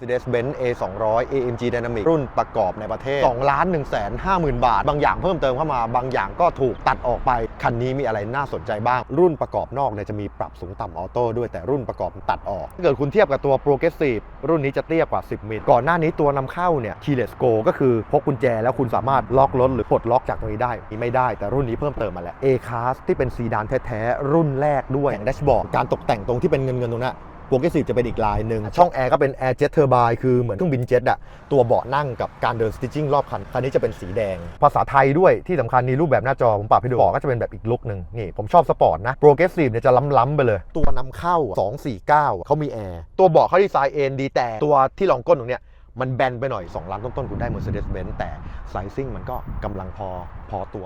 Mercedes-Benz A200 AMG Dynamic รุ่นประกอบในประเทศ 2 ล้าน 1 5 0 0 0 0 บาท บางอย่างเพิ่มเติมเข้ามา บางอย่างก็ถูกตัดออกไป คันนี้มีอะไรน่าสนใจบ้าง รุ่นประกอบนอกเนี่ยจะมีปรับสูงต่ำออโต้ด้วยแต่รุ่นประกอบตัดออก ถ้าเกิดคุณเทียบกับตัว Progressive รุ่นนี้จะเตี้ยกว่า 10 มิล ก่อนหน้านี้ตัวนำเข้าเนี่ย Keyless Go ก็คือพกกุญแจแล้วคุณสามารถล็อกรถหรือปลดล็อกจากตรงนี้ได้นี่ไม่ได้ แต่รุ่นนี้เพิ่มเติมมาแล้ว A-Class ที่เป็นซีดานแท้ๆรุ่นแรกด้วยแผงแดชบอร์ดการตกแต่งตรงที่เป็นเงินเงินๆตรงนั้น โปรเกรสซีฟจะเป็นอีกลายหนึ่งช่องแอร์ก็เป็นแอร์เจ็ตเทอร์บายคือเหมือนเครื่องบินเจ็ตอะตัวเบาะนั่งกับการเดินสติ c จิ้งรอบคันคันนี้จะเป็นสีแดง ภาษาไทยด้วยที่สำคัญนี่รูปแบบหน้าจอผมปรับให้ดูเบาะก็จะเป็นแบบอีกลุกหนึ่งนี่ผมชอบสปอร์ตนะโปรเกรสซีฟเนี่ยจะล้ำๆไปเลย ตัวนำเข้า 249เขามีแอร์ตัวเบาะเขาดีไซน์เอนดีแต่ตัวที่รองก้นตรงเนี้ยมันแบนไปหน่อย2ล้านต้นๆคุณได้ Mercedes-Benz แต่ไซซิ่งมันก็กำลังพอพอตัว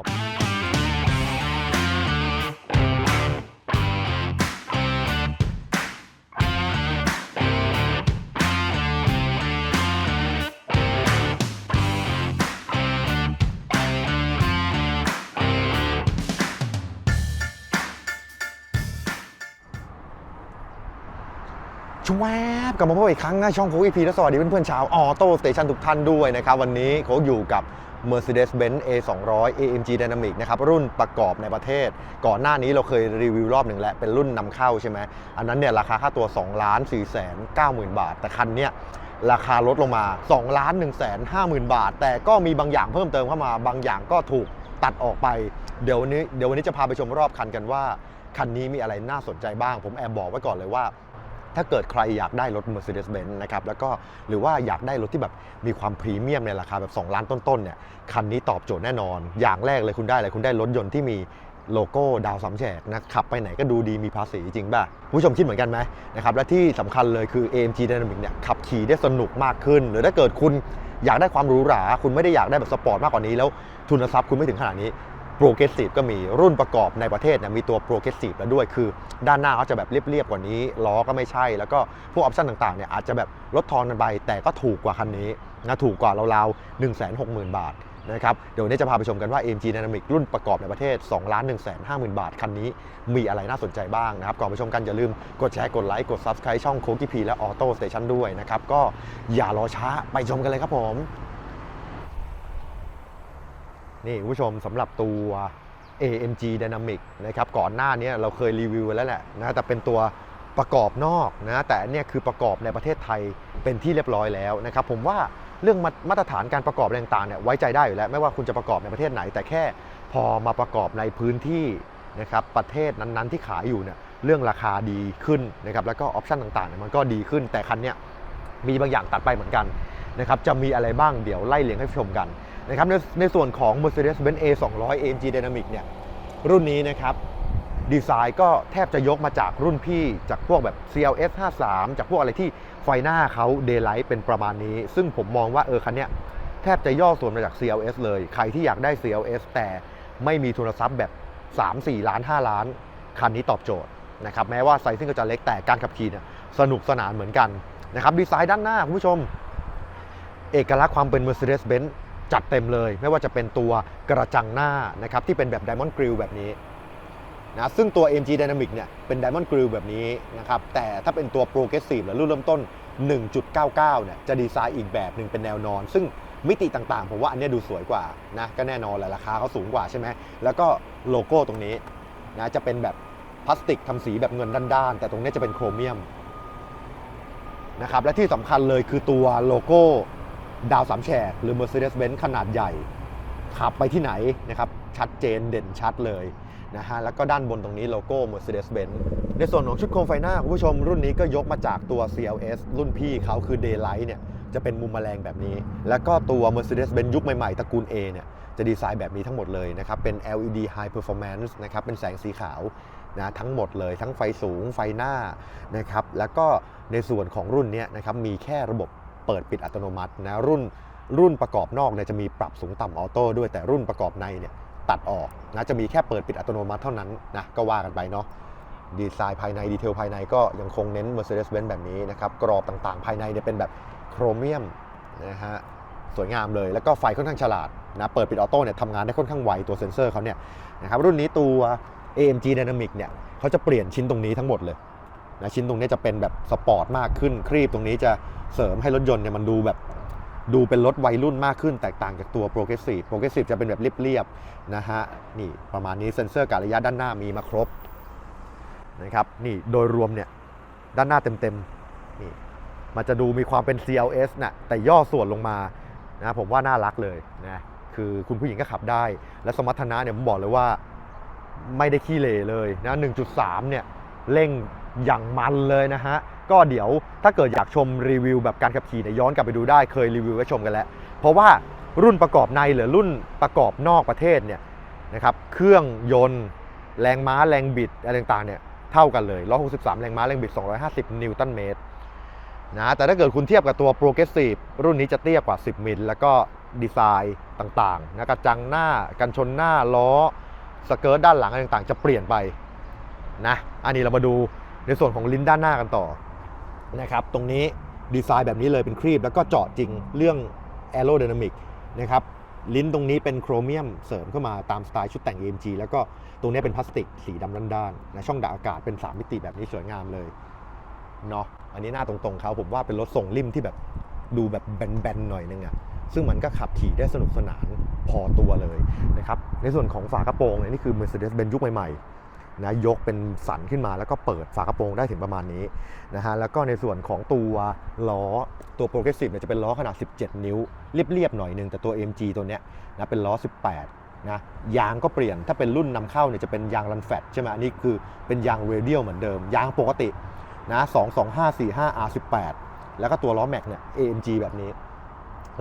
วบกลับมาพบอีกครั้งนะช่องโค้กอีพีและสวัสดีเพื่อนๆชาวออโต้สเตชันทุกท่านด้วยนะครับวันนี้โค้กอยู่กับ Mercedes-Benz A200 AMG Dynamic นะครับรุ่นประกอบในประเทศ ก่อนหน้านี้เราเคยรีวิวรอบหนึ่งแล้วเป็นรุ่นนำเข้าใช่ไหมอันนั้นเนี่ยราคาค่าตัว2ล้าน4แสน9หมื่นบาท แต่คันเนี้ยราคาลดลงมา2ล้าน1แสน5หมื่นบาท แต่ก็มีบางอย่างเพิ่มเติมเข้ามาบางอย่างก็ถูกตัดออกไปเดี๋ยววันนี้เดี๋ยววันนี้จะพาไปชมรอบคันกันว่าคันนี้มีอะไรน่าสนใจบ้าง ผมแอบบอกไว้ก่อนเลยว่า ถ้าเกิดใครอยากได้รถ Mercedes-Benz นะครับแล้วก็หรือว่าอยากได้รถที่แบบมีความพรีเมียมในราคาแบบ 2 ล้านต้นๆเนี่ยคันนี้ตอบโจทย์แน่นอน อย่างแรกเลยคุณได้เลยคุณได้รถยนต์ที่มีโลโก้ดาวสามแฉกนะขับไปไหนก็ดูดีมีภาษีจริงป่ะ ผู้ชมคิดเหมือนกันไหมนะครับและที่สำคัญเลยคือ AMG Dynamic เนี่ยขับขี่ได้สนุกมากขึ้น หรือถ้าเกิดคุณอยากได้ความหรูหรา คุณไม่ได้อยากได้แบบสปอร์ตมากกว่านี้แล้วทุนทรัพย์คุณไม่ถึงขนาดนี้ โปรเกรสซีฟก็มีรุ่นประกอบในประเทศเนี่ยมีตัวโปรเกรสซีฟแล้วด้วยคือ ด้านหน้าเขาจะแบบเรียบๆกว่านี้ล้อก็ไม่ใช่ แล้วก็พวกออปชั่นต่างๆเนี่ยอาจจะแบบลดทอนกันไปแต่ก็ถูกกว่าคันนี้นะถูกกว่าราวๆ 1 6 0 0 0 0 บาทนะครับเดี๋ยวนี้จะพาไปชมกันว่า AMG Dynamic รุ่นประกอบในประเทศ2ล้าน1 5 0 0 0 0 บาท คันนี้มีอะไรน่าสนใจบ้างนะครับ ก่อนไปชมกันอย่าลืมกดแชร์ กดไลค์ กด Subscribe ช่องโคกิพีและออโต้สเตชันด้วยนะครับ ก็อย่ารอช้าไปชมกันเลยครับผม นี่ผู้ชมสำหรับตัว AMG Dynamic นะครับก่อนหน้านี้เราเคยรีวิวไว้แล้วแหละนะแต่เป็นตัวประกอบนอกนะแต่เนี่ยคือประกอบในประเทศไทยเป็นที่เรียบร้อยแล้วนะครับผมว่าเรื่องมามาตรฐานการประกอบต่างๆเนี่ยไว้ใจได้อยู่แล้ว ไม่ว่าคุณจะประกอบในประเทศไหน แต่แค่พอมาประกอบในพื้นที่นะครับประเทศนั้นๆที่ขายอยู่เนี่ยเรื่องราคาดีขึ้นนะครับแล้วก็ออปชันต่างๆเนี่ยมันก็ดีขึ้นแต่คันเนี้ยมีบางอย่างตัดไปเหมือนกันนะครับจะมีอะไรบ้างเดี๋ยวไล่เลียงให้ชมกัน นะครับในในส่วนของ Mercedes-Benz A200 AMG Dynamic เนี่ยรุ่นนี้นะครับดีไซน์ก็แทบจะยกมาจากรุ่นพี่จากพวกแบบ CLS 53 จากพวกอะไรที่ไฟหน้าเขา Daylight เป็นประมาณนี้ ซึ่งผมมองว่าเออคันเนี้ยแทบจะย่อส่วนมาจาก CLS เลย ใครที่อยากได้ CLS แต่ไม่มีทุนทรัพย์แบบ 3-4 ล้าน 5 ล้าน คันนี้ตอบโจทย์นะครับแม้ว่าไซซิ่งก็จะเล็กแต่การขับขี่เนี่ยสนุกสนานเหมือนกันนะครับดีไซน์ด้านหน้าคุณผู้ชม เอกลักษณ์ความเป็น Mercedes-Benz จัดเต็มเลย ไม่ว่าจะเป็นตัวกระจังหน้านะครับที่เป็นแบบ Diamond Grill แบบนี้นะซึ่งตัว AMG Dynamic เนี่ยเป็น Diamond Grill แบบนี้นะครับแต่ถ้าเป็นตัว Progressive หรือรุ่นเริ่มต้น 1.99 เนี่ยจะดีไซน์อีกแบบหนึ่งเป็นแนวนอน ซึ่งมิติต่างๆ ผมว่าอันนี้ดูสวยกว่านะก็แน่นอนแหละราคาเขาสูงกว่าใช่ไหมแล้วก็โลโก้ตรงนี้นะจะเป็นแบบพลาสติกทำสีแบบเงินด้านๆ แต่ตรงนี้จะเป็นโครเมียมนะครับและที่สำคัญเลยคือตัวโลโก้ ดาวสามแฉกหรือ Mercedes-Benz ขนาดใหญ่ ขับไปที่ไหนนะครับชัดเจนเด่นชัดเลยนะฮะแล้วก็ด้านบนตรงนี้โลโก้ Mercedes-Benz ในส่วนของชุดโคมไฟหน้าคุณผู้ชมรุ่นนี้ก็ยกมาจากตัว CLS รุ่นพี่เขาคือ Daylight เนี่ยจะเป็นมุมแมลงแบบนี้ แล้วก็ตัว Mercedes-Benz ยุคใหม่ๆตระกูล A เนี่ยจะดีไซน์แบบนี้ทั้งหมดเลยนะครับ เป็น LED High Performance นะครับ เป็นแสงสีขาวนะทั้งหมดเลย ทั้งไฟสูงไฟหน้านะครับ แล้วก็ในส่วนของรุ่นเนี้ยนะครับมีแค่ระบบ เปิดปิดอัตโนมัตินะรุ่นรุ่นประกอบนอกเนี่ยจะมีปรับสูงต่ำออโต้ด้วยแต่รุ่นประกอบในเนี่ยตัดออกนะจะมีแค่เปิดปิดอัตโนมัติเท่านั้นนะก็ว่ากันไปเนาะดีไซน์ภายในดีเทลภายในก็ยังคงเน้น Mercedes-Benz แบบนี้นะครับกรอบต่างๆ ภายในเนี่ยเป็นแบบโครเมียมนะฮะสวยงามเลยแล้วก็ไฟค่อนข้างฉลาดนะเปิดปิดออโต้เนี่ยทำงานได้ค่อนข้างไวตัวเซ็นเซอร์เขาเนี่ยนะครับรุ่นนี้ตัว AMG Dynamic เนี่ยเขาจะเปลี่ยนชิ้นตรงนี้ทั้งหมดเลย นะชิ้นตรงนี้จะเป็นแบบสปอร์ตมากขึ้น ครีบตรงนี้จะเสริมให้รถยนต์เนี่ยมันดูแบบดูเป็นรถวัยรุ่นมากขึ้นแตกต่างจากตัว Progressive Progressive จะเป็นแบบเรียบๆนะฮะนี่ประมาณนี้เซ็นเซอร์การระยะด้านหน้ามีมาครบนะครับนี่โดยรวมเนี่ยด้านหน้าเต็มๆนี่มันจะดูมีความเป็น CLS นะแต่ย่อส่วนลงมานะผมว่าน่ารักเลยนะคือคุณผู้หญิงก็ขับได้ และสมรรถนะเนี่ยผมบอกเลยว่าไม่ได้ขี้เหร่เลยนะ 1.3 เนี่ยเร่ง อย่างมันเลยนะฮะ ก็เดี๋ยวถ้าเกิดอยากชมรีวิวแบบการขับขี่เนี่ยย้อนกลับไปดูได้เคยรีวิวไว้ชมกันแล้ว เพราะว่ารุ่นประกอบในหรือรุ่นประกอบนอกประเทศเนี่ยนะครับเครื่องยนต์แรงม้าแรงบิดอะไรต่างๆเนี่ยเท่ากันเลย 163 แรงม้าแรงบิด 250 นิวตันเมตรนะแต่ถ้าเกิดคุณเทียบกับตัว Progressive รุ่นนี้จะเตี้ยกว่า 10 มิล แล้วก็ดีไซน์ต่างๆนะกระจังหน้ากันชนหน้าล้อสเกิร์ตด้านหลังอะไรต่างๆ จะเปลี่ยนไปนะอันนี้เรามาดู ในส่วนของลิ้นด้านหน้ากันต่อนะครับตรงนี้ดีไซน์แบบนี้เลยเป็นครีบ แล้วก็เจาะจริงเรื่อง aerodynamic นะครับลิ้นตรงนี้เป็นโครเมียมเสริมเข้ามาตามสไตล์ชุดแต่ง AMG แล้วก็ตรงนี้เป็นพลาสติกสีดำด้านๆนะช่องดักอากาศเป็น 3 มิติแบบนี้สวยงามเลยเนาะอันนี้หน้าตรงๆเขาผมว่าเป็นรถส่งริมที่แบบดูแบบแบนๆหน่อยนึงอะซึ่งมันก็ขับขี่ได้สนุกสนานพอตัวเลยนะครับในส่วนของฝากระโปรงเนี่ยนี่คือ Mercedes-Benz ยุคใหม่ๆ นะยกเป็นสันขึ้นมาแล้วก็เปิดฝากระโปรงได้ถึงประมาณนี้นะฮะแล้วก็ในส่วนของตัวล้อตัว Progressive เนี่ยจะเป็นล้อขนาด 17 นิ้วเรียบๆหน่อยนึงแต่ตัว AMG ตัวเนี้ยนะเป็นล้อ 18นะยางก็เปลี่ยนถ้าเป็นรุ่นนำเข้าเนี่ยจะเป็นยางรันแฟตใช่ไหมอันนี้คือเป็นยางเรเดียลเหมือนเดิม ยางปกตินะ22545 R18 แล้วก็ตัวล้อแม็กเนี่ย AMG แบบนี้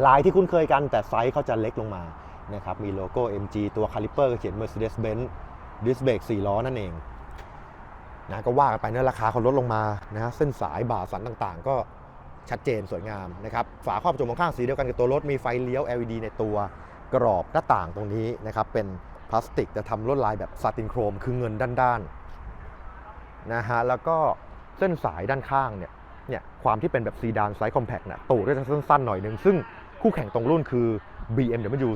ลายที่คุ้นเคยกันแต่ไซส์เขาจะเล็กลงมานะครับมีโลโก้ MG ตัวคาลิเปอร์เขียน Mercedes-Benz Disc Brake 4ล้อนั่นเองนะก็ว่ากันไปเนะราคาเขาลดลงมานะเส้นสายบ่าสันต่างๆ ก็ชัดเจนสวยงามนะครับฝาครอบประตูมองข้างสีเดียวกันกับตัวรถมีไฟเลี้ยว LED ในตัวกรอบหน้าต่างตรงนี้นะครับเป็นพลาสติกแต่ทำลวดลายแบบซาตินโครมคือเงินด้านๆนะฮะแล้วก็เส้นสายด้านข้างเนี่ยเนี่ยความที่เป็นแบบซีดานไซส์คอมแพคนะตูดก็จะสั้นๆหน่อยนึงซึ่งคู่แข่งตรงรุ่นคือ BMW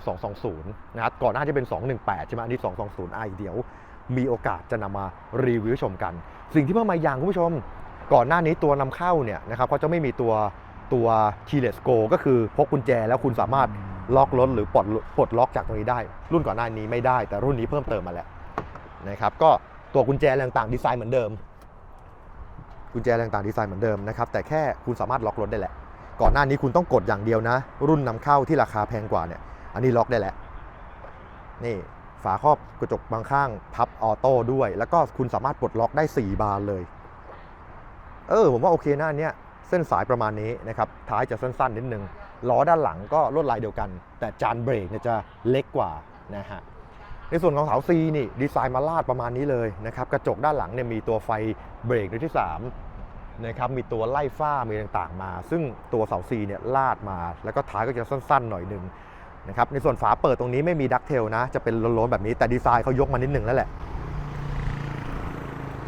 220 นะครับก่อนหน้าจะเป็น 218 ใช่ไหมอันนี้ 220 i เดี๋ยวมีโอกาสจะนำมารีวิวให้ชมกัน สิ่งที่เพิ่มมาอย่างคุณผู้ชม ก่อนหน้านี้ตัวนำเข้าเนี่ยนะครับเขาจะไม่มีตัวตัว keyless go ก็คือพกกุญแจแล้วคุณสามารถล็อกรถหรือปลดปลดล็อกจากตรงนี้ได้ รุ่นก่อนหน้านี้ไม่ได้ แต่รุ่นนี้เพิ่มเติมมาแล้วนะครับก็ตัวกุญแจอะไรต่างๆดีไซน์เหมือนเดิม กุญแจอะไรต่างๆดีไซน์เหมือนเดิมนะครับแต่แค่คุณสามารถล็อกรถได้แหละ ก่อนหน้านี้คุณต้องกดอย่างเดียวนะ รุ่นนำเข้าที่ราคาแพงกว่าเนี่ย อันนี้ล็อกได้แล้ว นี่ฝาครอบกระจกบางข้างพับออโต้ด้วย แล้วก็คุณสามารถปลดล็อกได้ 4 บานเลย เออ ผมว่าโอเคนะอันเนี้ยเส้นสายประมาณนี้นะครับ ท้ายจะสั้นๆนิดนึง ล้อด้านหลังก็ลวดลายเดียวกัน แต่จานเบรกเนี่ยจะเล็กกว่านะฮะ ในส่วนของเสา C นี่ดีไซน์มาลาดประมาณนี้เลยนะครับ กระจกด้านหลังเนี่ยมีตัวไฟเบรกด้วงที่ 3 นะครับมีตัวไล่ฝ้ามีต่างๆมา ซึ่งตัวเสา C เนี่ยลาดมา แล้วก็ท้ายก็จะสั้นๆ หน่อยหนึ่งนะครับในส่วนฝาเปิดตรงนี้ไม่มีดักเทลนะ จะเป็นโล้นๆแบบนี้แต่ดีไซน์เขายกมานิดหนึ่งแล้วแหละ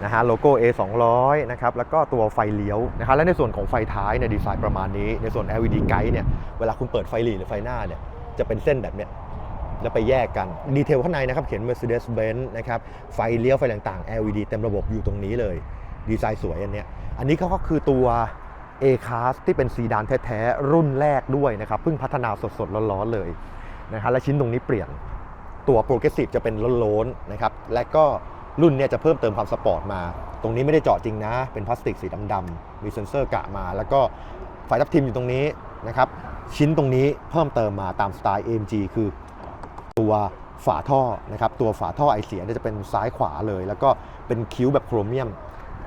นะฮะโลโก้ A 200นะครับแล้วก็ตัวไฟเลี้ยวนะครับและในส่วนของไฟท้ายเนี่ยดีไซน์ประมาณนี้ ในส่วน LED ไกด์เนี่ยเวลาคุณเปิดไฟหลีหรือไฟหน้าเนี่ยจะเป็นเส้นแบบเนี้ยแล้วไปแยกกันดีเทลข้างในนะครับเขียน Mercedes-Benz นะครับไฟเลี้ยวไฟต่างๆ LED เต็มระบบอยู่ตรงนี้เลย ดีไซน์สวยอันเนี้ย อันนี้เขาก็คือตัว A-Class ที่เป็นซีดานแท้ๆ รุ่นแรกด้วยนะครับเพิ่งพัฒนาสดๆ ร้อนๆ เลยนะครับและชิ้นตรงนี้เปลี่ยนตัว Progressive จะเป็นล้นๆนะครับและก็รุ่นเนี้ยจะเพิ่มเติมความสปอร์ตมา ตรงนี้ไม่ได้เจาะจริงนะ เป็นพลาสติกสีดำๆมีเซ็นเซอร์กะมา แล้วก็ไฟทับทิมอยู่ตรงนี้นะครับชิ้นตรงนี้เพิ่มเติมมาตามสไตล์ AMG คือตัวฝาท่อนะครับตัวฝาท่อไอเสียจะเป็นซ้ายขวาเลย แล้วก็เป็นคิ้วแบบโครเมียม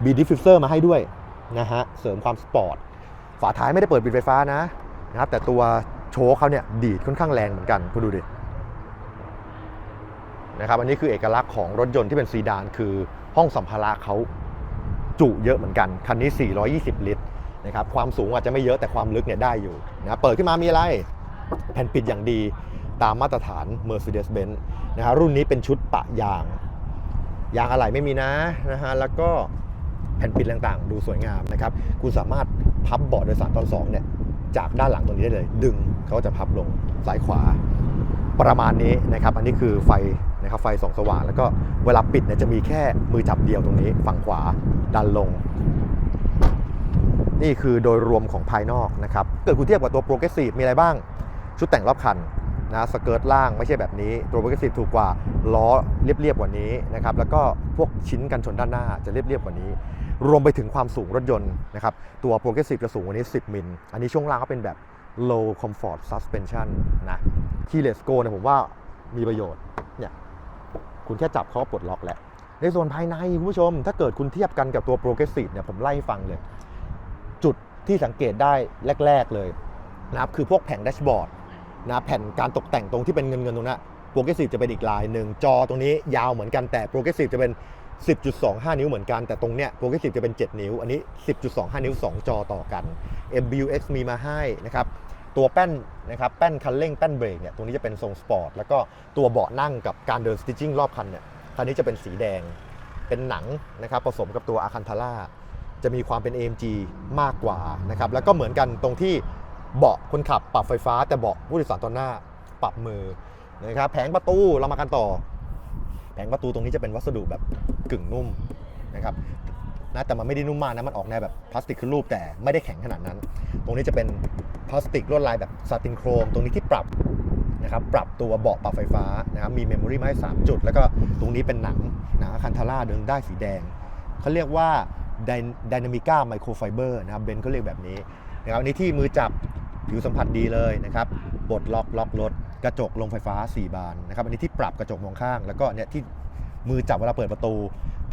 บีดิฟฟิวเซอร์มาให้ด้วย นะฮะเสริมความสปอร์ตฝาท้ายไม่ได้เปิดปิดไฟฟ้านะนะครับแต่ตัวโชว์เขาเนี่ยดีดค่อนข้างแรงเหมือนกันคุณดูดินะครับอันนี้คือเอกลักษณ์ของรถยนต์ที่เป็นซีดานคือห้องสัมภาระเขาจุเยอะเหมือนกัน คันนี้ 420 ลิตรนะครับความสูงอาจจะไม่เยอะแต่ความลึกเนี่ยได้อยู่นะเปิดขึ้นมามีอะไรแผ่นปิดอย่างดีตามมาตรฐาน Mercedes-Benz นะฮะรุ่นนี้เป็นชุดปะยาง ยางอะไหล่ไม่มีนะนะฮะแล้วก็ ผ่นปิดต่างๆ ดูสวยงามนะครับคุณสามารถพับเบาะโดยสารตอน2เนี่ยจากด้านหลังตรงนี้ได้เลย ดึงเขาจะพับลงซ้ายขวาประมาณนี้นะครับอันนี้คือไฟนะครับไฟส่องสว่าง แล้วก็เวลาปิดเนี่ยจะมีแค่มือจับเดียวตรงนี้ ฝั่งขวาดันลง นี่คือโดยรวมของภายนอกนะครับเกิดคุณเทียบกับตัวโปรเกรสซีฟมีอะไรบ้าง ชุดแต่งรอบคันนะสเกิร์ตล่างไม่ใช่แบบนี้ ตัวโปรเกรสซีฟถูกกว่าล้อเรียบๆกว่านี้นะครับแล้วก็พวกชิ้นกันชนด้านหน้าจะเรียบๆกว่านี้ รวมไปถึงความสูงรถยนต์นะครับตัวโปรเกรสซีฟจะสูงกว่านี้ 10 มิล อันนี้ช่วงล่างก็เป็นแบบ low comfort suspension นะที่ Let's Go เนี่ยผมว่ามีประโยชน์เนี่ยคุณแค่จับเขาปลดล็อกแล้ว ในส่วนภายในคุณผู้ชม ถ้าเกิดคุณเทียบกันกับตัว Progressive เนี่ยผมไล่ฟังเลย จุดที่สังเกตได้แรก ๆเลยนะครับคือพวกแผงแดชบอร์ดนะแผ่นการตกแต่งตรงที่เป็นเงินเงินตรงนั้น Progressive จะเป็นอีกลายหนึ่งจอตรงนี้ยาวเหมือนกันแต่ Progressive จะเป็น 10.25 นิ้วเหมือนกันแต่ตรงเนี้ย Progressive จะเป็น 7 นิ้ว อันนี้ 10.25 นิ้ว 2 จอต่อกัน MBUX มีมาให้นะครับตัวแป้นนะครับแป้นคันเร่งแป้นเบรกเนี่ยตรงนี้จะเป็นทรงสปอร์ตแล้วก็ตัวเบาะนั่งกับการเดินสติ c ชิ่งรอบคันเนี่ยคันนี้จะเป็นสีแดงเป็นหนังนะครับผสมกับตัวอาคันทาร่าจะมีความเป็น AMG มากกว่านะครับแล้วก็เหมือนกันตรงที่เบาะคนขับปรับไฟฟ้า แต่เบาะผู้โดยสารตอนหน้าปรับมือนะครับแผงประตูเรามากันต่อ แผงประตูตรงนี้จะเป็นวัสดุแบบกึ่งนุ่มนะครับนะแต่มันไม่ได้นุ่มมากนะ มันออกแนวแบบพลาสติกขึ้นรูปแต่ไม่ได้แข็งขนาดนั้น ตรงนี้จะเป็นพลาสติกลวดลายแบบซาตินโครม ตรงนี้ที่ปรับนะครับปรับตัวเบาะปรับไฟฟ้านะครับมีเมมโมรี่มาให้3จุด แล้วก็ตรงนี้เป็นหนังหนังคันทาร่าเดินได้สีแดงเขาเรียกว่าดินามิก้าไมโครไฟเบอร์นะครับเบนเขาเรียกแบบนี้นะครับอันนี้ที่มือจับผิวสัมผัสดีเลยนะครับปลดล็อกล็อกรถ กระจกลงไฟฟ้า 4 บานนะครับอันนี้ที่ปรับกระจกมองข้าง แล้วก็เนี่ยที่มือจับเวลาเปิดประตู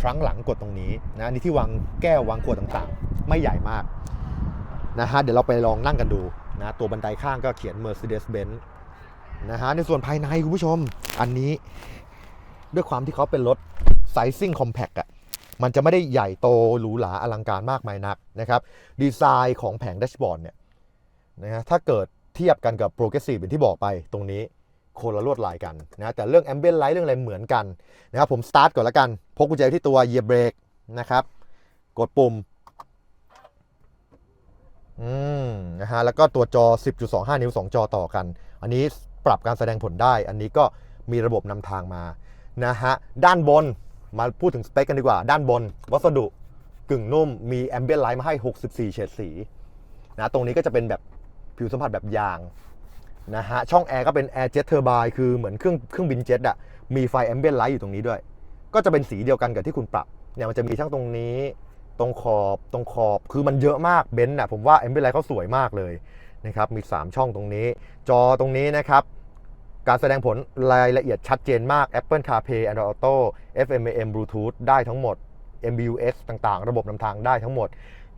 ทรั้งหลังกดตรงนี้นะอันนี้ที่วางแก้ววางขวดต่างๆ ไม่ใหญ่มากนะฮะเดี๋ยวเราไปลองนั่งกันดูนะตัวบันไดข้างก็เขียน Mercedes-Benz นะฮะในส่วนภายในคุณผู้ชมอันนี้ด้วยความที่เขาเป็นรถไซซิ่งคอมแพคอะมันจะไม่ได้ใหญ่โตหรูหราอลังการมากมายนักนะครับ ดีไซน์ของแผงแดชบอร์ดเนี่ยนะฮะถ้าเกิด เทียบกันกับ Progressive อย่างที่บอกไปตรงนี้คนละลวดลายกันนะแต่เรื่อง Ambient Light เรื่องอะไรเหมือนกันนะครับผมสตาร์ทก่อนล้วกันพกกุญแจที่ตัวเหยียบเบรกนะครับ กดปุ่มอืมนะฮะแล้วก็ตัวจอ 10.25 นิ้ว 2 จอต่อกัน อันนี้ปรับการแสดงผลได้ อันนี้ก็มีระบบนำทางมานะฮะด้านบนมาพูดถึงสเปคกันดีกว่า ด้านบน วัสดุกึ่งนุ่มมีแอมเบียนไลท์มาให้ 64 เฉดสีนะตรงนี้ก็จะเป็นแบบ ผิวสัมผัสแบบยางนะฮะช่องแอร์ก็เป็นแอร์เจ็ตเทอร์บคือเหมือนเครื่องเครื่องบินเจ็ตอะมีไฟแอมเบียนไลท์อยู่ตรงนี้ด้วย ก็จะเป็นสีเดียวกันกับที่คุณปรับเนี่ยมันจะมีทั้งตรงนี้ตรงขอบตรงขอบคือมันเยอะมากเบนซ์น่ะผมว่าเอ็มเบลไลท์เขาสวยมากเลยนะครับมี 3 ช่องตรงนี้ จอตรงนี้นะครับ การแสดงผลรายละเอียดชัดเจนมาก Apple CarPlay Android Auto FM AM Bluetooth ได้ทั้งหมด MBUX ต่างๆ ระบบนำทางได้ทั้งหมด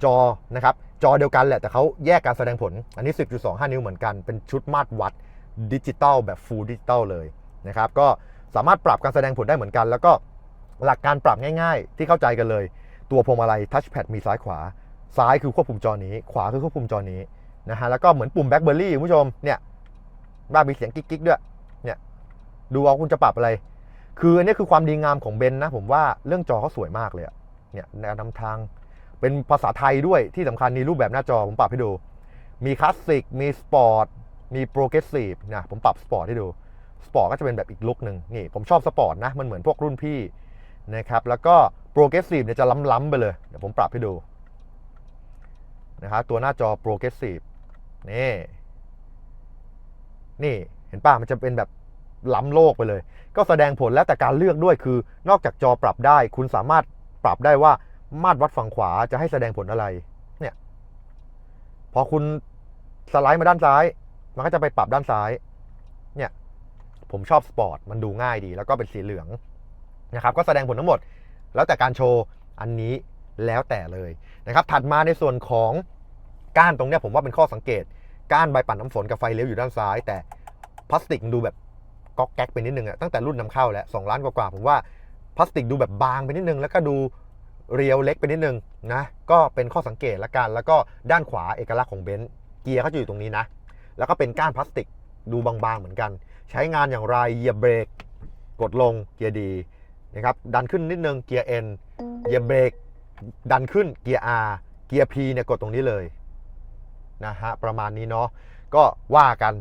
จอนะครับจอเดียวกันแหละแต่เขาแยกการแสดงผล อันนี้ 10.25 นิ้วเหมือนกันเป็นชุดมาตรวัดดิจิตอลแบบ Full Digital เลยนะครับก็สามารถปรับการแสดงผลได้เหมือนกัน แล้วก็หลักการปรับง่ายๆ ที่เข้าใจกันเลย ตัวพวงมาลัยทัชแพดมีซ้ายขวา ซ้ายคือควบคุมจอนี้ ขวาคือควบคุมจอนี้นะฮะแล้วก็เหมือนปุ่มแบล็คเบอร์รี่คุณผู้ชมเนี่ยบ้ามีเสียงกิ๊กๆด้วยเนี่ยดูเอาคุณจะปรับอะไร คืออันนี้คือความดีงามของเบนนะผมว่าเรื่องจอเขาสวยมากเลยอะเนี่ยแนวนำทาง เป็นภาษาไทยด้วยที่สำคัญมีรูปแบบหน้าจอผมปรับให้ดู มีคลาสสิกมีสปอร์ตมีโปรเกรสซีฟนะผมปรับสปอร์ตให้ดูสปอร์ตก็จะเป็นแบบอีกลุคหนึ่งนี่ผมชอบสปอร์ตนะมันเหมือนพวกรุ่นพี่นะครับแล้วก็โปรเกรสซีฟเนี่ยจะล้ำๆไปเลยเดี๋ยวผมปรับให้ดูนะครับตัวหน้าจอโปรเกรสซีฟนี่นี่เห็นป่ะมันจะเป็นแบบล้ำโลกไปเลย ก็แสดงผลแล้วแต่การเลือกด้วยคือนอกจากจอปรับได้ คุณสามารถปรับได้ว่า มาตรวัดฝั่งขวาจะให้แสดงผลอะไร เนี่ย พอคุณสไลด์มาด้านซ้าย มันก็จะไปปรับด้านซ้าย เนี่ย ผมชอบสปอร์ต มันดูง่ายดี แล้วก็เป็นสีเหลืองนะครับ ก็แสดงผลทั้งหมด แล้วแต่การโชว์ อันนี้แล้วแต่เลยนะครับ ถัดมาในส่วนของก้านตรงเนี้ยผมว่าเป็นข้อสังเกต ก้านใบปั่นน้ำฝนกับไฟเลี้ยวอยู่ด้านซ้าย แต่พลาสติกดูแบบก๊อกแก๊กไปนิดนึงอะตั้งแต่รุ่นนำเข้าแล้ว2ล้านกว่าๆผมว่าพลาสติกดูแบบบางไปนิดนึง แล้วก็ดู เรียวเล็กไปนิดนึงนะก็เป็นข้อสังเกตละกัน แล้วก็ด้านขวาเอกลักษณ์ของเบนซ์เกียร์เขาจะอยู่ตรงนี้นะ แล้วก็เป็นก้านพลาสติกดูบางๆเหมือนกัน ใช้งานอย่างไรเหยียบเบรกกดลงเกียร์ดีนะครับดันขึ้นนิดนึงเกียร์ N เหยียบเบรกดันขึ้นเกียร์ R เกียร์ P เนี่ยกดตรงนี้เลยนะฮะประมาณนี้เนาะก็ว่ากัน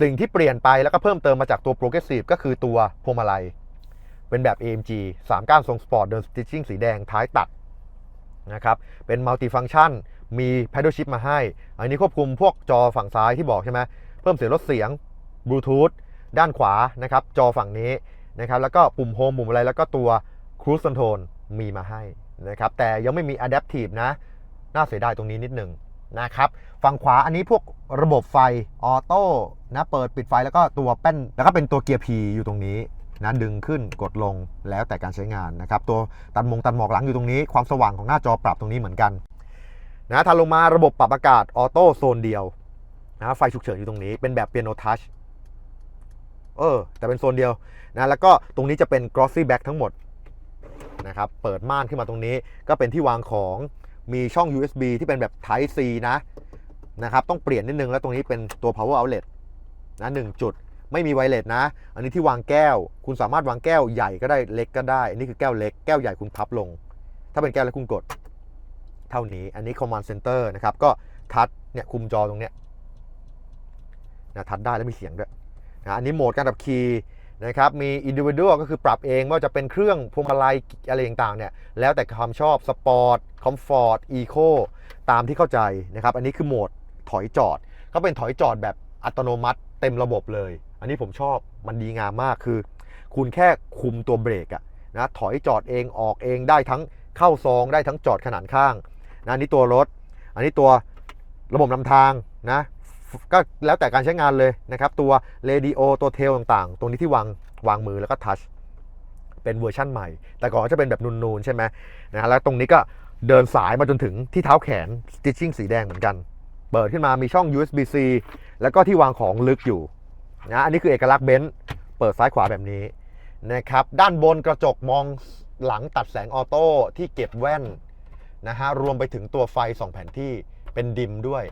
สิ่งที่เปลี่ยนไปแล้วก็เพิ่มเติมมาจากตัว Progressive ก็คือตัวพวงมาลัย เป็นแบบ AMG 3ก้านทรงสปอร์ตเดินสติชชิ่งสีแดงท้ายตัดนะครับเป็นมัลติฟัง c t ชันมี paddle shift มาให้ อันนี้ควบคุมพวกจอฝั่งซ้ายที่บอกใช่ไหมเพิ่มเสียงลดเสียงบลูทูธด้านขวานะครับจอฝั่งนี้นะครับแล้วก็ปุ่มโฮมปุ่มอะไรแล้วก็ตัว cruise control มีมาให้นะครับแต่ยังไม่มี adaptive นะ น่าเสียดายตรงนี้นิดหนึ่งนะครับฝั่งขวาอันนี้พวกระบบไฟออโต้นะเปิดปิดไฟแล้วก็ตัวแป้น แล้วก็เป็นตัวเกียร์ P อยู่ตรงนี้ นะดึงขึ้นกดลงแล้วแต่การใช้งานนะครับ ตัวตัดมงตัดหมอกหลังอยู่ตรงนี้ ความสว่างของหน้าจอปรับตรงนี้เหมือนกันนะถัดลงมาระบบปรับอากาศออโต้โซนเดียวนะไฟฉุกเฉินอยู่ตรงนี้เป็นแบบเปียโนทัชเออแต่เป็นโซนเดียวนะแล้วก็ตรงนี้จะเป็น glossy back ทั้งหมดนะครับเปิดม่านขึ้นมาตรงนี้ก็เป็นที่วางของมีช่อง USB ที่เป็นแบบ Type C นะนะครับต้องเปลี่ยนนิดนึงแล้วตรงนี้เป็นตัว power outlet นะหนึ่งจุด ไม่มีไวเลสนะ อันนี้ที่วางแก้ว คุณสามารถวางแก้วใหญ่ก็ได้เล็กก็ได้ อันนี้คือแก้วเล็กแก้วใหญ่คุณพับลง ถ้าเป็นแก้วเล็กคุณกด เท่านี้ อันนี้ command center นะครับ ก็ทัดเนี่ยคุมจอตรงเนี้ยนะทัดได้แล้วมีเสียงด้วยนะอันนี้โหมดการขับขี่นะครับ มี individual ก็คือปรับเองว่าจะเป็นเครื่องพวงมาลัยอะไรต่างๆเนี่ย แล้วแต่ความชอบ sport comfort eco ตามที่เข้าใจนะครับ อันนี้คือโหมดถอยจอด ก็เป็นถอยจอดแบบอัตโนมัติเต็มระบบเลย อันนี้ผมชอบมันดีงามมากคือ คุณแค่คุมตัวเบรกอะนะถอยจอดเองออกเองได้ทั้งเข้าซองได้ทั้งจอดขนานข้างนะอันนี้ตัวรถ อันนี้ตัวระบบนำทางนะก็แล้วแต่การใช้งานเลยนะครับ ตัวเรดิโอตัวเทลต่างๆ ตรงนี้ที่วางวางมือแล้วก็ทัชเป็นเวอร์ชั่นใหม่ แต่ก่อนจะเป็นแบบนูนๆ ใช่ไหมนะแล้วตรงนี้ก็เดินสายมาจนถึงที่เท้าแขน stitching สีแดงเหมือนกัน เปิดขึ้นมามีช่อง USB-C แล้วก็ที่วางของลึกอยู่ นะอันนี้คือเอกลักษณ์เบนซ์เปิดซ้ายขวาแบบนี้นะครับด้านบนกระจกมองหลังตัดแสงออโต้ที่เก็บแว่นนะฮะรวมไปถึงตัวไฟ2แผ่นที่เป็นดิมด้วย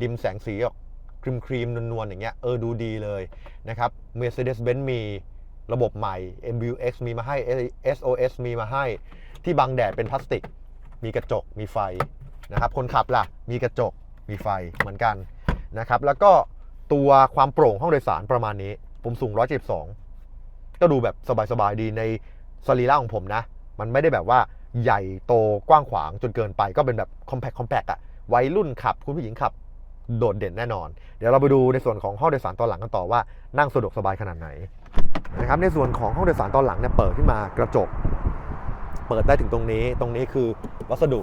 ดิมแสงสีออกครีมครีมนวลๆอย่างเงี้ยเออดูดีเลยนะครับ Mercedes-Benz มีระบบใหม่ MBUX มีมาให้ SOS มีมาให้ที่บังแดดเป็นพลาสติก มีกระจกมีไฟนะครับคนขับล่ะมีกระจกมีไฟเหมือนกันนะครับ แล้วก็ ตัวความโปร่งห้องโดยสารประมาณนี้ ผมสูง 172 ก็ดูแบบสบายๆดีในสรีระของผมนะ มันไม่ได้แบบว่าใหญ่โตกว้างขวางจนเกินไป ก็เป็นแบบคอมแพคคอมแพคอะวัยรุ่นขับ คุณผู้หญิงขับ โดดเด่นแน่นอน เดี๋ยวเราไปดูในส่วนของห้องโดยสารตอนหลังกันต่อว่านั่งสะดวกสบายขนาดไหนนะครับในส่วนของห้องโดยสารตอนหลังเนี่ยเปิดขึ้นมากระจก เปิดได้ถึงตรงนี้ตรงนี้คือวัสดุ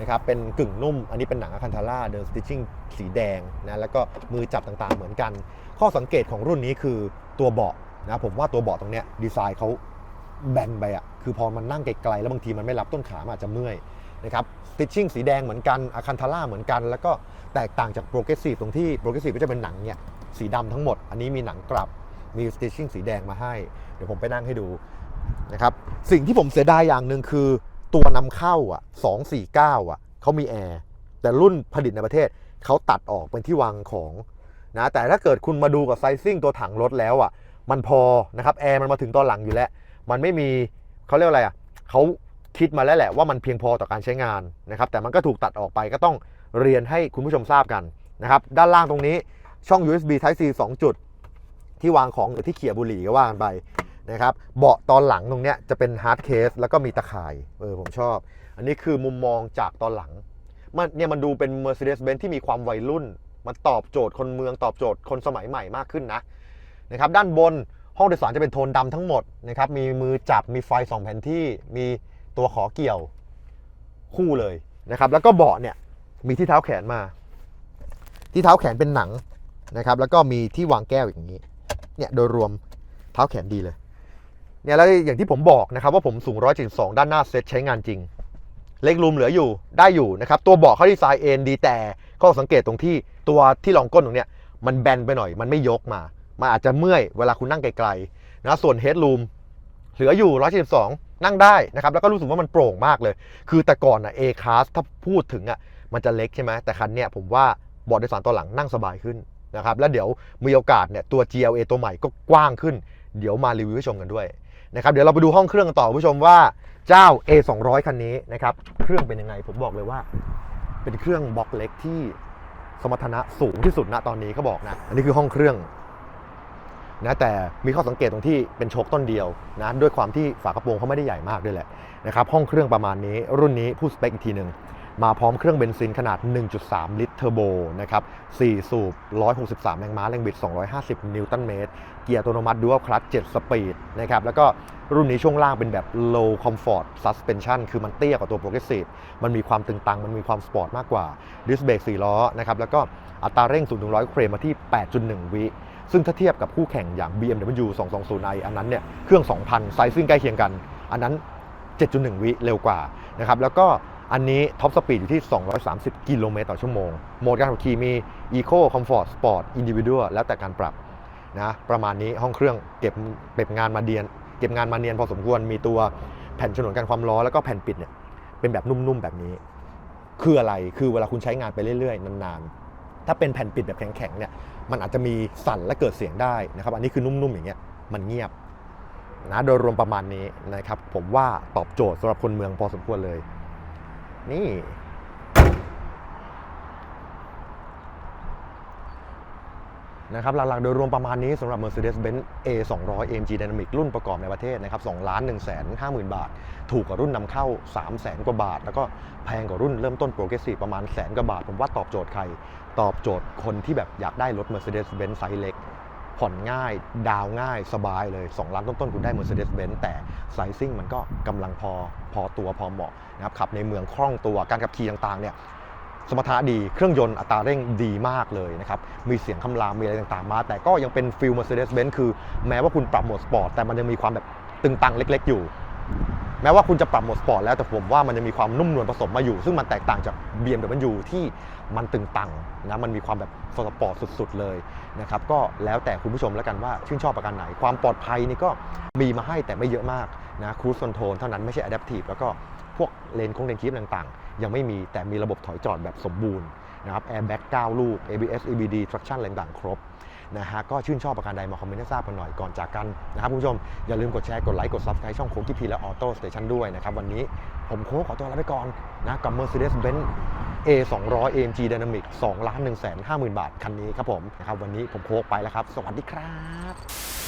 นะครับเป็นกึ่งนุ่ม อันนี้เป็นหนังอะคันทาร่าเดินสติชชิ่งสีแดงนะแล้วก็มือจับต่างๆเหมือนกัน ข้อสังเกตของรุ่นนี้คือตัวเบาะนะผมว่าตัวเบาะตรงเนี้ยดีไซน์เขาแบนไปอะคือพอมันนั่งไกลๆแล้วบางทีมันไม่รับต้นขามันอาจจะเมื่อยนะครับสติชชิ่งสีแดงเหมือนกันอะคันทาร่าเหมือนกัน แล้วก็แตกต่างจากโปรเกรสซีฟตรงที่โปรเกรสซีฟก็จะเป็นหนังเนี่ยสีดำทั้งหมด อันนี้มีหนังกลับมีสติชชิ่งสีแดงมาให้ เดี๋ยวผมไปนั่งให้ดูนะครับสิ่งที่ผมเสียดายอย่างหนึ่งคือ ตัวนำเข้าอะ249อะเขามีแอร์แต่รุ่นผลิตในประเทศเขาตัดออกเป็นที่วางของนะแต่ถ้าเกิดคุณมาดูกับไซซิ่งตัวถังรถแล้วอะมันพอนะครับแอร์มันมาถึงตอนหลังอยู่แล้ว มันไม่มีเขาเรียกว่าอะไรอะเขาคิดมาแล้วแหละว่ามันเพียงพอต่อการใช้งานนะครับแต่มันก็ถูกตัดออกไปก็ต้องเรียนให้คุณผู้ชมทราบกันนะครับด้านล่างตรงนี้ช่อง USB Type C 2 จุด ที่วางของหรือที่เขี่ยบุหรี่ก็ว่ากันไป นะครับเบาะตอนหลังตรงเนี้ยจะเป็นฮาร์ดเคสแล้วก็มีตะข่ายเออผมชอบ อันนี้คือมุมมองจากตอนหลังมันเนี่ยมันดูเป็น Mercedes-Benz ที่มีความวัยรุ่น มันตอบโจทย์คนเมืองตอบโจทย์คนสมัยใหม่มากขึ้นนะนะครับด้านบนห้องโดยสารจะเป็นโทนดำทั้งหมดนะครับมีมือจับมีไฟสองแผ่นที่มีตัวขอเกี่ยวคู่เลยนะครับแล้วก็เบาะเนี่ยมีที่เท้าแขนมา ที่เท้าแขนเป็นหนังนะครับแล้วก็มีที่วางแก้วอย่างนี้เนี่ยโดยรวมเท้าแขนดีเลย เนี่ยแล้วอย่างที่ผมบอกนะครับว่าผมสูง 172 ด้านหน้าเซตใช้งานจริง เล็กรูมเหลืออยู่ได้อยู่นะครับ ตัวเบาะเขาดีไซน์เอนดีแต่ข้อสังเกตตรงที่ตัวที่รองก้นตรงเนี้ยมันแบนไปหน่อย มันไม่ยกมา มันอาจจะเมื่อยเวลาคุณนั่งไกลๆนะส่วนเฮดรูมเหลืออยู่ 172 นั่งได้นะครับแล้วก็รู้สึกว่ามันโปร่งมากเลย คือแต่ก่อนอะ A class ถ้าพูดถึงอะมันจะเล็กใช่ไหมแต่คันเนี้ยผมว่าเบาะโดยสารตอนหลังนั่งสบายขึ้นนะครับแล้วเดี๋ยวมีโอกาสเนี่ยตัว GLA ตัวใหม่ก็กว้างขึ้น เดี๋ยวมารีวิวให้ชมกันด้วย นะครับเดี๋ยวเราไปดูห้องเครื่องกันต่อผู้ชมว่าเจ้า A 2 0 0 คันนี้นะครับเครื่องเป็นยังไงผมบอกเลยว่า เป็นเครื่องบล็อกเล็กที่สมรรถนะสูงที่สุดณตอนนี้เขาบอกนะอันนี้คือห้องเครื่องนะแต่มีข้อสังเกตตรงที่เป็นโชคต้นเดียวนะด้วยความที่ฝากระโปรงเขาไม่ได้ใหญ่มากด้วยแหละนะครับห้องเครื่องประมาณนี้รุ่นนี้พูดสเปคอีกทีหนึ่ง มาพร้อมเครื่องเบนซินขนาด 1.3 ลิตรเทอร์โบนะครับ4สูบ 163 แรงม้า แรงบิด 250 นิวตันเมตร เกียร์อัตโนมัติดูอัลคลัต7สปีดนะครับ แล้วก็รุ่นนี้ช่วงล่างเป็นแบบ low comfort suspension คือมันเตี้ยกว่าตัว progressive มันมีความตึงตัง มันมีความสปอร์ตมากกว่าดิสเบรก4ล้อนะครับ แล้วก็อัตราเร่ง0ถึง100 เครมมาที่ 8.1 วิซึ่งถ้าเทียบกับคู่แข่งอย่าง BMW 220i อันนั้นเนี่ยเครื่อง 2,000 ไซซิ่งใกล้เคียงกัน อันนั้น 7.1 วิเร็วกว่านะครับ แล้วก็ อันนี้ท็อปสปีดอยู่ที่ 230 กิโลเมตรต่อชั่วโมง โหมดการขับขี่มี Eco Comfort Sport Individual แล้วแต่การปรับนะประมาณนี้ห้องเครื่องเก็บเก็บงานมาเดียน เก็บงานมาเนียนพอสมควรมีตัวแผ่นฉนวนกันความร้อนแล้วก็แผ่นปิดเนี่ยเป็นแบบนุ่มๆแบบนี้ คืออะไรคือเวลาคุณใช้งานไปเรื่อยๆนานๆ ถ้าเป็นแผ่นปิดแบบแข็งๆเนี่ยมันอาจจะมีสั่นและเกิดเสียงได้นะครับอันนี้คือนุ่มๆอย่างเงี้ยมันเงียบนะโดยรวมประมาณนี้นะครับผมว่าตอบโจทย์สำหรับคนเมืองพอสมควรเลย นี่ นะครับหลักๆโดยรวมประมาณนี้สำหรับ Mercedes-Benz A 2 0 0 AMG Dynamic รุ่นประกอบในประเทศนะครับ2ล้าน1 5 0 0 0 0 บาท ถูกกว่ารุ่นนำเข้า 3 0 0 0 0 0กว่าบาท แล้วก็แพงกว่ารุ่นเริ่มต้น Progressive ประมาณแสนกว่าบาท ผมว่าตอบโจทย์ใคร ตอบโจทย์คนที่แบบอยากได้รถ Mercedes-Benz ไซส์เล็ก ผ่อนง่าย ดาวง่าย สบายเลย 2 ล้านต้นๆคุณได้ Mercedes-Benz แต่ไซซิ่งมันก็กำลังพอพอตัวพอเหมาะนะครับขับในเมืองคล่องตัวการขับขี่ต่างๆเนี่ยสมรรถนะดี เครื่องยนต์อัตราเร่งดีมากเลยนะครับ มีเสียงคำราม มีอะไรต่างๆมา แต่ก็ยังเป็นฟิล Mercedes-Benz คือแม้ว่าคุณปรับโหมดสปอร์ต แต่มันยังมีความแบบตึงตังเล็กๆอยู่ แม้ว่าคุณจะปรับโหมดสปอร์ตแล้วแต่ผมว่ามันจะมีความนุ่มนวลผสมมาอยู่ ซึ่งมันแตกต่างจาก BMW ที่มันตึงตังนะมันมีความแบบสปอร์ตสุดๆเลยนะครับก็แล้วแต่คุณผู้ชมแล้วกันว่าชื่นชอบประการไหน ความปลอดภัยนี่ก็มีมาให้แต่ไม่เยอะมากนะครู e คอนโทรลเท่านั้นไม่ใช่ Adaptive แล้วก็พวกเลนคงเลนคีฟต่างๆ ยังไม่มีแต่มีระบบถอยจอดแบบสมบูรณ์นะครับแอร์แบ็ก9ลูก ABS EBD traction อะไรต่างๆครบ นะฮะก็ชื่นชอบประการใดมาคอมเมนต์ให้ทราบกันหน่อยก่อนจากกันนะครับผู้ชมอย่าลืมกดแชร์กดไลค์กด Subscribe ช่องโค้กกิพีและออโต้สเตชันด้วยนะครับวันนี้ผมโค้กขอตัวลาไปก่อนนะกับ Mercedes-Benz A 2 0 0 AMG Dynamic 2ล้าน1 5 0 0 0 0 บาท คันนี้ครับผมนะครับวันนี้ผมโค้กไปแล้วครับ สวัสดีครับ